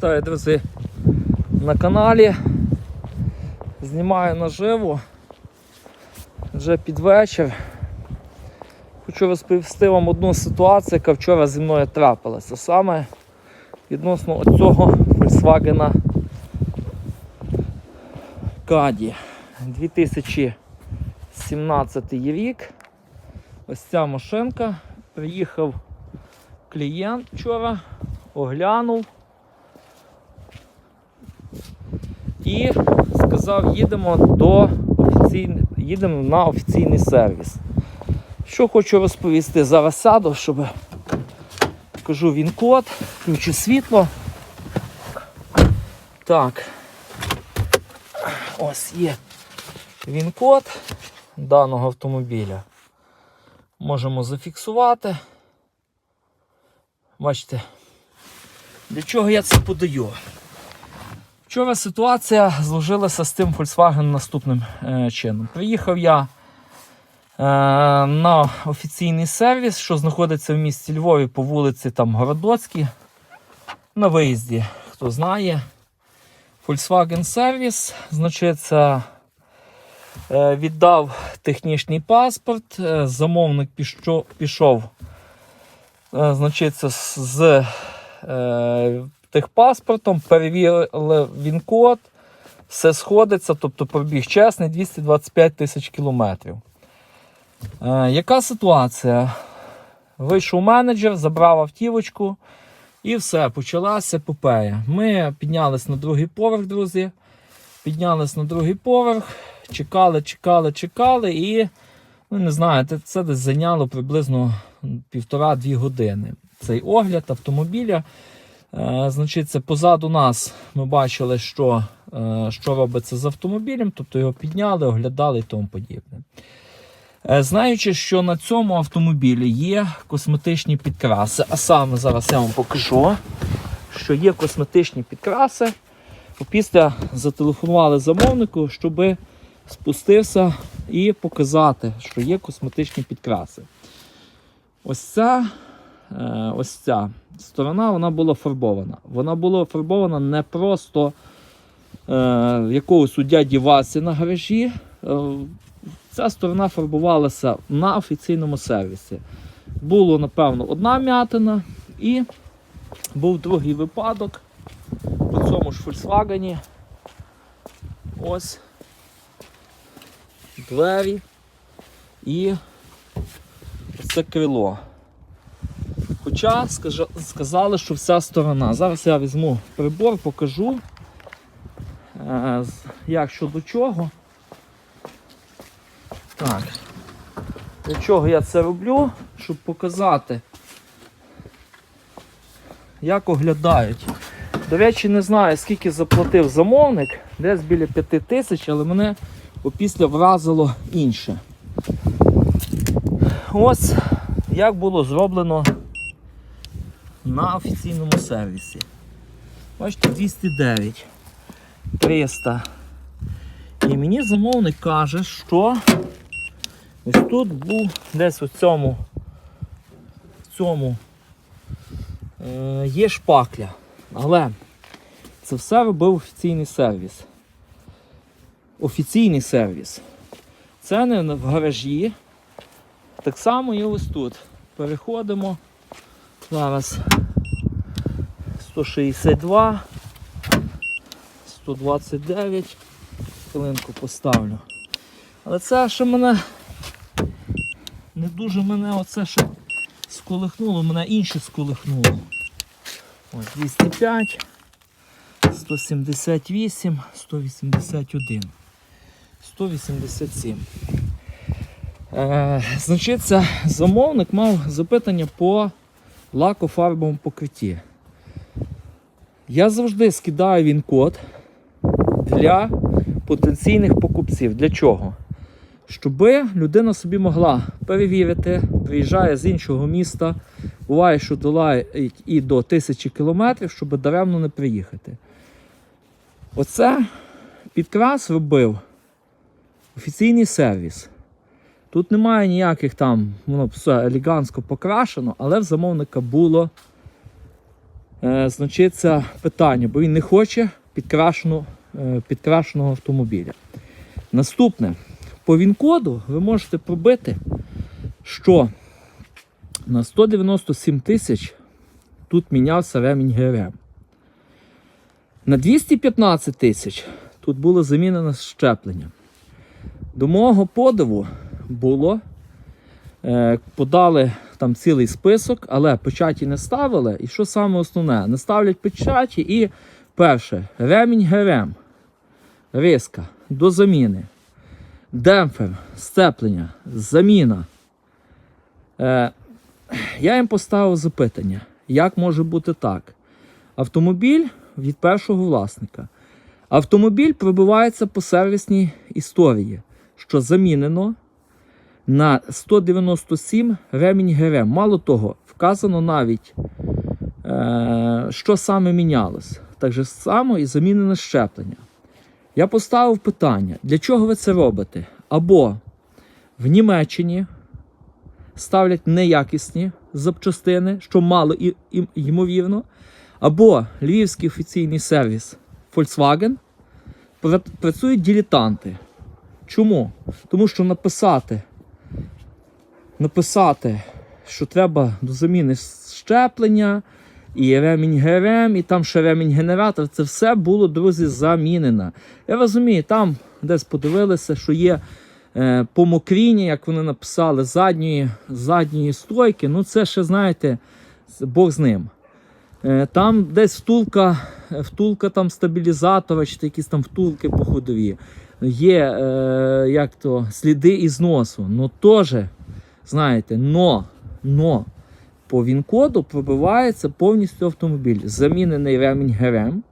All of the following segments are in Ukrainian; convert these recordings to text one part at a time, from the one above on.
Вітаю, друзі, на каналі. Знімаю наживо. Вже під вечір. Хочу розповісти вам одну ситуацію, яка вчора зі мною трапилася. Саме відносно цього Volkswagen Caddy 2017 рік. Ось ця машинка. Приїхав клієнт вчора, оглянув і сказав, їдемо до офіційн... їдемо на офіційний сервіс. Що хочу розповісти, зараз сяду, щоб покажу він код, включу світло. Так. Ось є він код даного автомобіля. Можемо зафіксувати. Бачите, для чого я це подаю? Вчора ситуація зложилася з тим Volkswagen наступним е, чином. Приїхав я е, на офіційний сервіс, що знаходиться в місті Львові по вулиці там Городоцькій. На виїзді, хто знає. Volkswagen сервіс, значиться, е, віддав технічний паспорт, е, замовник пішов, пішов е, значиться, з е, техпаспортом, перевірили він код, все сходиться, тобто пробіг чесний 225 тисяч кілометрів. Е, яка ситуація? Вийшов менеджер, забрав автівочку і все, почалася епопея. Ми піднялись на другий поверх, друзі. Піднялись на другий поверх, чекали, чекали, чекали, і ну, не знаю, це- десь зайняло приблизно півтора-дві години. Цей огляд автомобіля. Е, значить, це позаду нас ми бачили, що, е, що робиться з автомобілем, тобто його підняли, оглядали і тому подібне. Е, знаючи, що на цьому автомобілі є косметичні підкраси, а саме зараз я вам покажу, що є косметичні підкраси. Після зателефонували замовнику, щоб спустився і показати, що є косметичні підкраси. Ось ця, ось ця сторона вона була фарбована. Вона була фарбована не просто е, якогось у дяді Васі на гаражі. Е, ця сторона фарбувалася на офіційному сервісі. Було, напевно, одна м'ятина і був другий випадок по цьому ж Volkswagen. Ось двері і це крило. Хоча сказали, що вся сторона. Зараз я візьму прибор, покажу, е, як що до чого. Так. Для чого я це роблю? Щоб показати, як оглядають. До речі, не знаю, скільки заплатив замовник, десь біля 5 тисяч, але мене опісля вразило інше. Ось як було зроблено на офіційному сервісі. Бачите, 209, 300. І мені замовник каже, що ось тут був десь у цьому, в цьому е, є шпакля. Але це все робив офіційний сервіс. Офіційний сервіс. Це не в гаражі. Так само і ось тут. Переходимо. Зараз 162, 129. Хвилинку поставлю. Але це ще мене не дуже мене оце ще сколихнуло, мене інше сколихнуло. Ось 205, 178, 181, 187. Е, значить, замовник мав запитання по лакофарбовому покритті. Я завжди скидаю він код для потенційних покупців. Для чого? Щоб людина собі могла перевірити, приїжджає з іншого міста, буває, що долає і до тисячі кілометрів, щоб даремно не приїхати. Оце підкрас робив офіційний сервіс. Тут немає ніяких там, воно все елегантсько покрашено, але в замовника було е, значиться питання, бо він не хоче підкрашену, е, підкрашеного автомобіля. Наступне, по ВІН-коду ви можете пробити, що на 197 тисяч тут мінявся ремінь ГРМ. На 215 тисяч тут було замінено щеплення. До мого подиву було, е, подали там цілий список, але печаті не ставили. І що саме основне? Не ставлять печаті і перше, ремінь ГРМ, риска до заміни, демпфер, сцеплення, заміна. Е, я їм поставив запитання, як може бути так? Автомобіль від першого власника. Автомобіль пробивається по сервісній історії, що замінено на 197 ремінь ГРМ. Мало того, вказано навіть, е, що саме мінялось. Так же само і замінене щеплення. Я поставив питання, для чого ви це робите? Або в Німеччині ставлять неякісні запчастини, що мало і, і, ймовірно, або львівський офіційний сервіс Volkswagen працюють дилетанти. Чому? Тому що написати, написати, що треба до заміни щеплення, і ремінь ГРМ, і там ще ремінь генератор, це все було, друзі, замінено. Я розумію, там десь подивилися, що є е, по мокріні, як вони написали, задньої, задньої стойки. Ну, це ще, знаєте, Бог з ним. Е, Там десь втулка, втулка там стабілізатора, чи якісь там втулки походові. Є е, як то, сліди ізносу. Ну теж, знаєте, но, но по ВІН-коду пробивається повністю автомобіль. Замінений ремінь ГРМ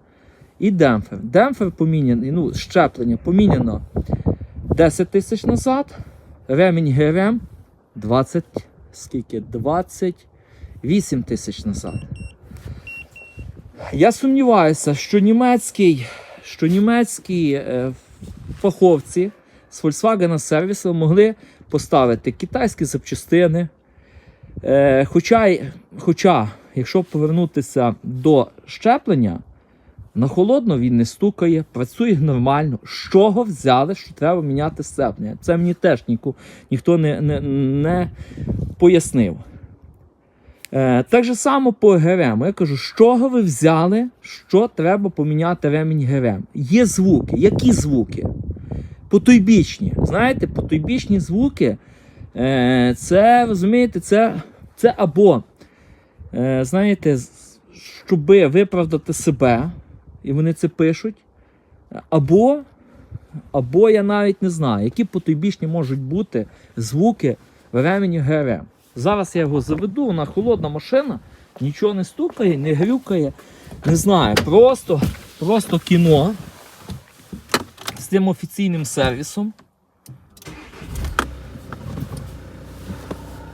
і демпфер. Демпфер поміняний, ну, щеплення поміняно 10 тисяч назад. Ремінь ГРМ 20, скільки? 28 тисяч назад. Я сумніваюся, що німецький, що німецькі е, фаховці з Volkswagen сервісу могли поставити китайські запчастини. Е, хоча, хоча, якщо повернутися до щеплення, на холодно він не стукає, працює нормально. З чого взяли, що треба міняти сцеплення? Це мені теж ніку, ніхто не, не, не пояснив. Е, так же само по ГРМ. Я кажу, з чого ви взяли, що треба поміняти ремінь ГРМ? Є звуки. Які звуки? Потойбічні. Знаєте, потойбічні звуки. Е, це, розумієте, це, це або, е, знаєте, щоби виправдати себе, і вони це пишуть, або, або я навіть не знаю, які потойбічні можуть бути звуки в ремені ГРМ. Зараз я його заведу, вона холодна машина, нічого не стукає, не грюкає. Не знаю, просто, просто кіно тим офіційним сервісом.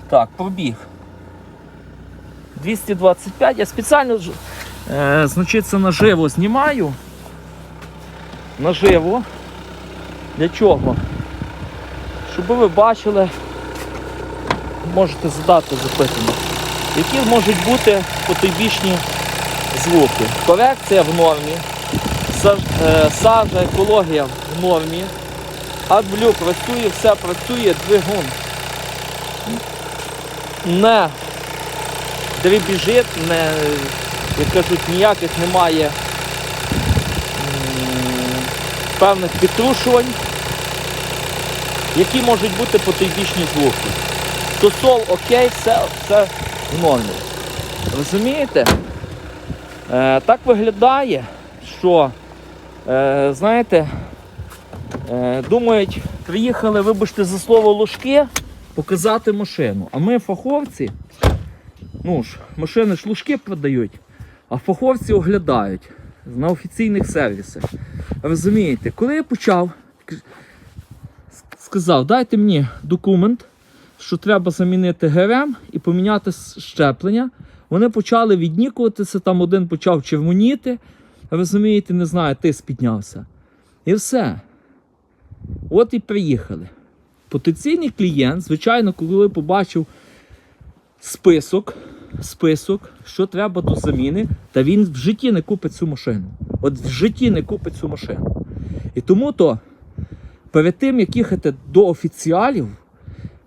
Так, пробіг. 225. Я спеціально е, значить, це наживо знімаю. Наживо. Для чого? Щоб ви бачили, можете задати запитання, які можуть бути потойбічні звуки. Корекція в нормі, е, сажа, екологія в нормі, адблю працює, все працює, двигун не дребіжить, не, як кажуть, ніяких немає певних підтрушувань, які можуть бути потойбічні звуки. Тосол окей, все, все в нормі. Розумієте? Е, так виглядає, що, е, знаєте, думають, приїхали, вибачте за слово ложки, показати машину. А ми фаховці, ну ж, машини ж ложки продають, а фаховці оглядають на офіційних сервісах. Розумієте, коли я почав, сказав, дайте мені документ, що треба замінити ГРМ і поміняти щеплення. Вони почали віднікуватися, там один почав червоніти. Розумієте, не знаю, тиск піднявся. І все. От і приїхали. Потенційний клієнт, звичайно, коли побачив список список, що треба до заміни, та він в житті не купить цю машину. От в житті не купить цю машину. І тому то перед тим, як їхати до офіціалів,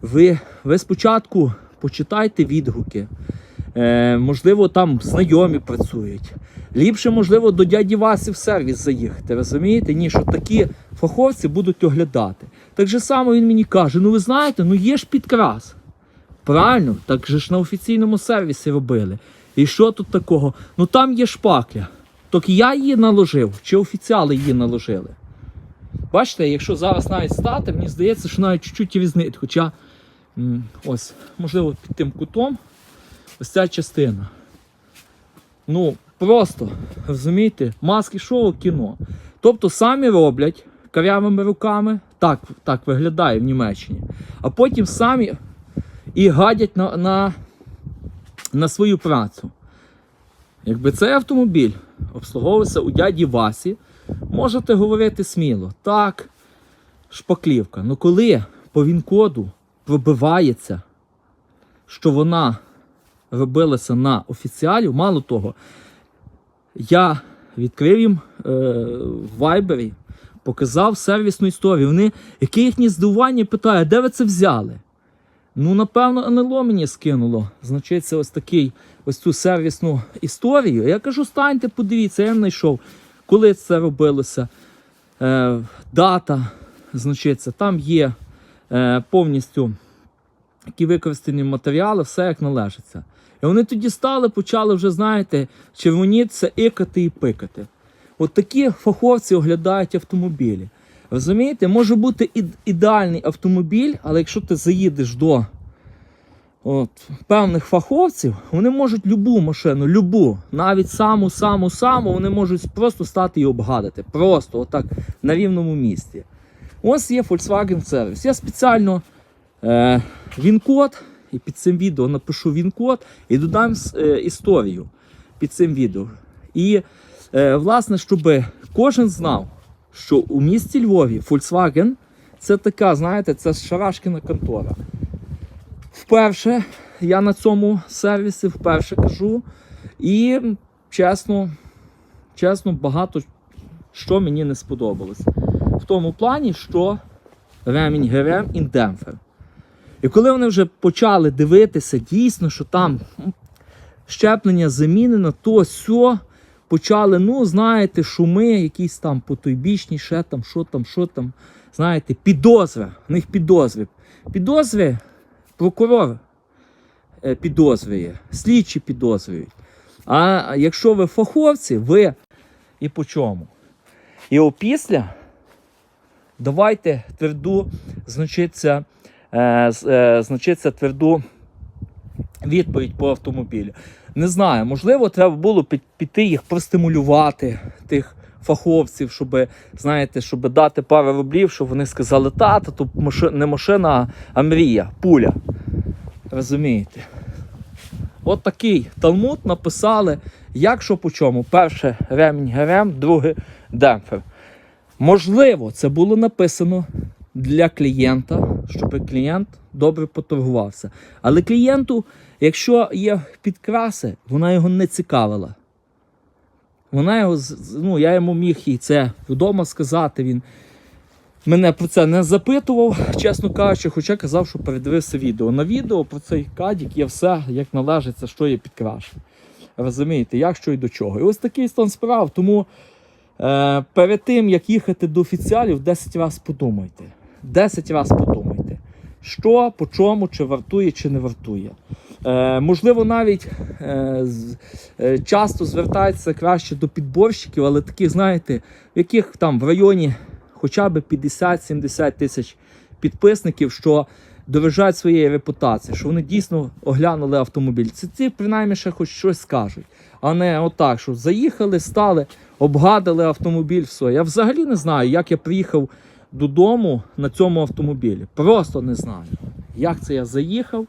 ви, ви спочатку почитайте відгуки. Е, можливо, там знайомі працюють. Ліпше, можливо, до дяді Васі в сервіс заїхати, розумієте? Ні, що такі фаховці будуть оглядати. Так же само він мені каже: ну ви знаєте, ну є ж підкрас. Правильно, так же ж на офіційному сервісі робили. І що тут такого? Ну там є шпакля. Так я її наложив, чи офіціали її наложили? Бачите, якщо зараз навіть стати, мені здається, що навіть чуть-чуть різнить. Хоча ось, можливо, під тим кутом ось ця частина. Ну, просто, розумієте, маски шоу кіно. Тобто самі роблять карявими руками, так, так виглядає в Німеччині, а потім самі і гадять на, на, на свою працю. Якби цей автомобіль обслуговувався у дяді Васі, можете говорити сміло. Так, шпаклівка. Ну коли по він-коду пробивається, що вона робилася на офіціалів, мало того, я відкрив їм е, в Вайбері, показав сервісну історію. Вони, яке їхнє здивування, питає, де ви це взяли? Ну, напевно, НЛО мені скинуло. Значить, ось такий, ось цю сервісну історію. Я кажу, станьте, подивіться, я знайшов, коли це робилося. Е, дата, значить, там є е, повністю які використані матеріали, все як належиться. І вони тоді стали, почали вже, знаєте, червонітися, ікати і пикати. От такі фаховці оглядають автомобілі. Розумієте, може бути ідеальний автомобіль, але якщо ти заїдеш до от, певних фаховців, вони можуть любу машину, любу, навіть саму, саму, саму, вони можуть просто стати і обгадити. Просто отак на рівному місці. Ось є Volkswagen Service. Я спеціально е, він-код, і під цим відео напишу він-код і додам е, історію під цим відео. І, е, власне, щоб кожен знав, що у місті Львові Volkswagen це така, знаєте, це шарашкіна контора. Вперше я на цьому сервісі вперше кажу. І чесно, чесно, багато що мені не сподобалось. В тому плані, що ремінь ГРМ і демпфер. І коли вони вже почали дивитися, дійсно, що там щеплення замінено, то все почали, ну, знаєте, шуми, якісь там потойбічні, ще там, що там, що там. Знаєте, підозри. В них підозри. Підозри прокурор е, підозрює, слідчі підозрюють. А якщо ви фаховці, ви і по чому? І опісля давайте тверду, значиться, значиться тверду відповідь по автомобілю. Не знаю, можливо, треба було піти їх простимулювати, тих фаховців, щоб, знаєте, щоб дати пару рублів, щоб вони сказали, тата, то не машина, а мрія, пуля. Розумієте? От такий талмуд написали, як що по чому. Перше ремінь ГРМ, друге демпфер. Можливо, це було написано для клієнта, щоб клієнт добре поторгувався. Але клієнту, якщо є підкраси, вона його не цікавила. Вона його, ну, я йому міг і це вдома сказати. Він мене про це не запитував, чесно кажучи, хоча казав, що передивився відео. На відео про цей кадік є все, як належиться, що є підкрашено. Розумієте, як що і до чого. І ось такий стан справ. Тому е, перед тим, як їхати до офіціалів, 10 разів подумайте. 10 разів подумайте, що, по чому, чи вартує, чи не вартує. Е, можливо, навіть е, е, часто звертаються краще до підборщиків, але таких, знаєте, в яких там в районі хоча б 50-70 тисяч підписників, що доважають своєї репутації, що вони дійсно оглянули автомобіль. Це ці принаймні ще хоч щось скажуть, а не отак, що заїхали, стали, обгадили автомобіль. все. Я взагалі не знаю, як я приїхав додому на цьому автомобілі. Просто не знаю, як це я заїхав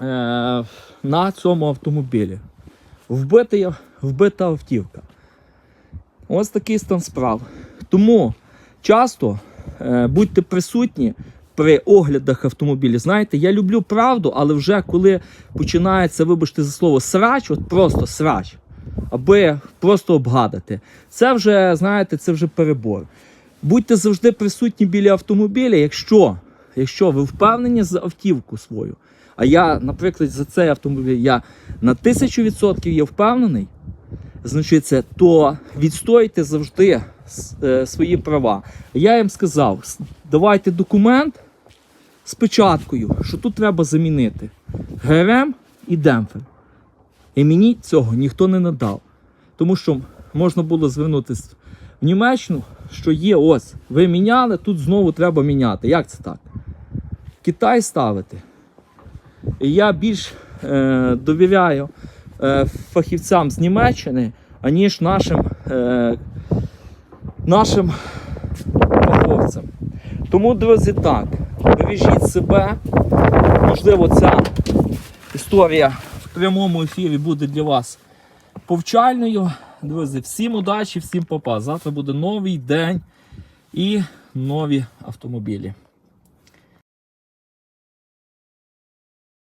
е, на цьому автомобілі. Вбита, вбита автівка. Ось такий стан справ. Тому часто е, будьте присутні при оглядах автомобілів. Знаєте, я люблю правду, але вже коли починається, вибачте за слово, срач, от просто срач, аби просто обгадати. Це вже, знаєте, це вже перебор. Будьте завжди присутні біля автомобіля, якщо, якщо ви впевнені за автівку свою. А я, наприклад, за цей автомобіль я на тисячу відсотків є впевнений, значить, це, то відстоїте завжди е, свої права. Я їм сказав: давайте документ з печаткою, що тут треба замінити ГРМ і демпфер. І мені цього ніхто не надав. Тому що можна було звернутися в Німеччину, що є ось, ви міняли, тут знову треба міняти. Як це так? Китай ставити. І я більш е, довіряю е, фахівцям з Німеччини, аніж нашим, е, нашим фаховцям. Тому, друзі, так, бережіть себе. Можливо, ця історія в прямому ефірі буде для вас повчальною. Друзі, всім удачі, всім попа. Завтра буде новий день і нові автомобілі.